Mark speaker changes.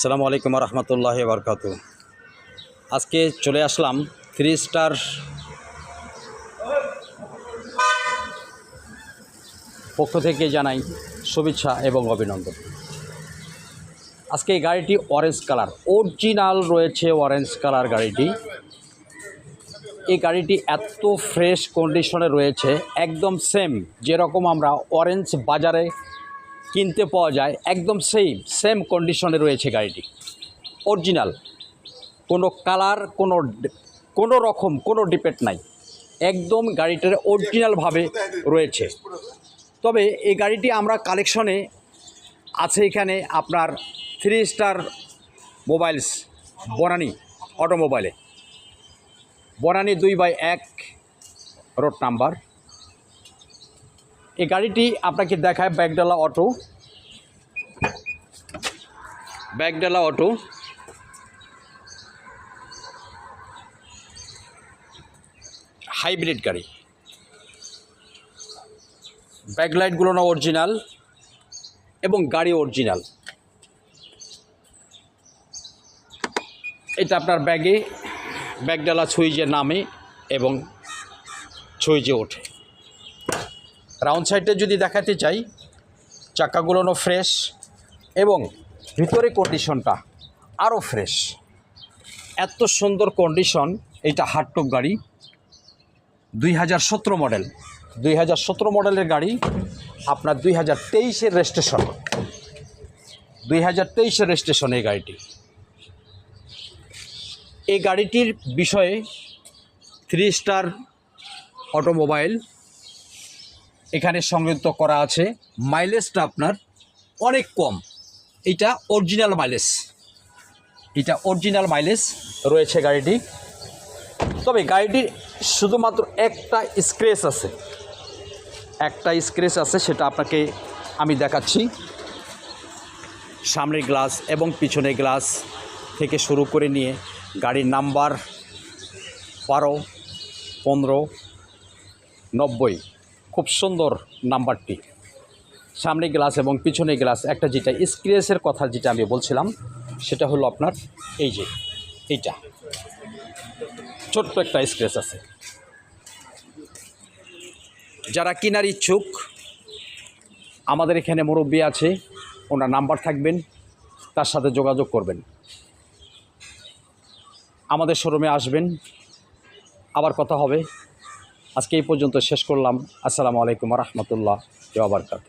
Speaker 1: সালামু আলাইকুম রহমতুল্লাহ বরকাত আজকে চলে আসলাম থ্রি স্টার পক্ষ থেকে জানাই শুভেচ্ছা এবং অভিনন্দন। আজকে এই গাড়িটি অরেঞ্জ কালার অরিজিনাল রয়েছে অরেঞ্জ কালার গাড়িটি। এই গাড়িটি এত ফ্রেশ কন্ডিশনে রয়েছে, একদম সেম যেরকম আমরা অরেঞ্জ বাজারে কিনতে পাওয়া যায় একদম সেম সেম কন্ডিশনে রয়েছে গাড়িটি। অরিজিনাল কোনো কালার কোনো কোনো রকম, কোনো ডিপেট নাই। একদম গাড়িটার অরিজিনালভাবে রয়েছে। তবে এই গাড়িটি আমরা কালেকশনে আছে এখানে আপনার থ্রি স্টার মোবাইলস বনানি অটোমোবাইলে বনানি দুই বাই এক রোড নাম্বার এই গাড়িটি আপনাকে দেখায় ব্যাগডালা অটো। ব্যাগডালা অটো। হাইব্রিড গাড়ি। ব্যাকলাইটগুলো না অরিজিনাল এবং গাড়ি অরিজিনাল। এটা আপনার ব্যাগে। ব্যাগডালা সুইচে নামে এবং সুইচে ওঠে। রাউন্ড সাইডে যদি দেখাতে চাই, চাকাগুলোনো ফ্রেশ এবং ভিতরে কন্ডিশনটা আরও ফ্রেশ। এত সুন্দর কন্ডিশন এইটা হাটটপ গাড়ি, দুই হাজার সতেরো মডেল দুই হাজার সতেরো মডেলের গাড়ি, আপনার দুই হাজার তেইশের রেজিস্ট্রেশন দুই হাজার তেইশের রেজিস্ট্রেশন এই গাড়িটি। এই গাড়িটির বিষয়ে থ্রি স্টার অটোমোবাইল এখানে সংযুক্ত করা আছে। মাইলেজটা আপনার অনেক কম। এটা অরিজিনাল মাইলেজ। এটা অরিজিনাল মাইলেজ রয়েছে গাড়িটি। তবে গাড়িটির শুধুমাত্র একটা স্ক্রেচ আছে। একটা স্ক্রেচ আছে, সেটা আপনাকে আমি দেখাচ্ছি। সামনের গ্লাস এবং পিছনের গ্লাস থেকে শুরু করে নিয়ে গাড়ির নাম্বার বারো, পনেরো, নব্বই। খুব সুন্দর নাম্বারটি। সামনে গ্লাস এবং পিছনে গ্লাস একটা যেটা স্ক্রেচের কথা যেটা আমি বলছিলাম, সেটা হলো আপনার এই যে এইটা। ছোট্ট একটা স্ক্রেচ আছে। যারা কেনার ইচ্ছুক, আমাদের এখানে মুরব্বী আছে, ওনার নাম্বার থাকবেন, তার সাথে যোগাযোগ করবেন। আমাদের শোরুমে আসবেন, আবার কথা হবে। আজকে এই পর্যন্ত শেষ করলাম। আসসালামু আলাইকুম রহমতুল্লাহ বারকাত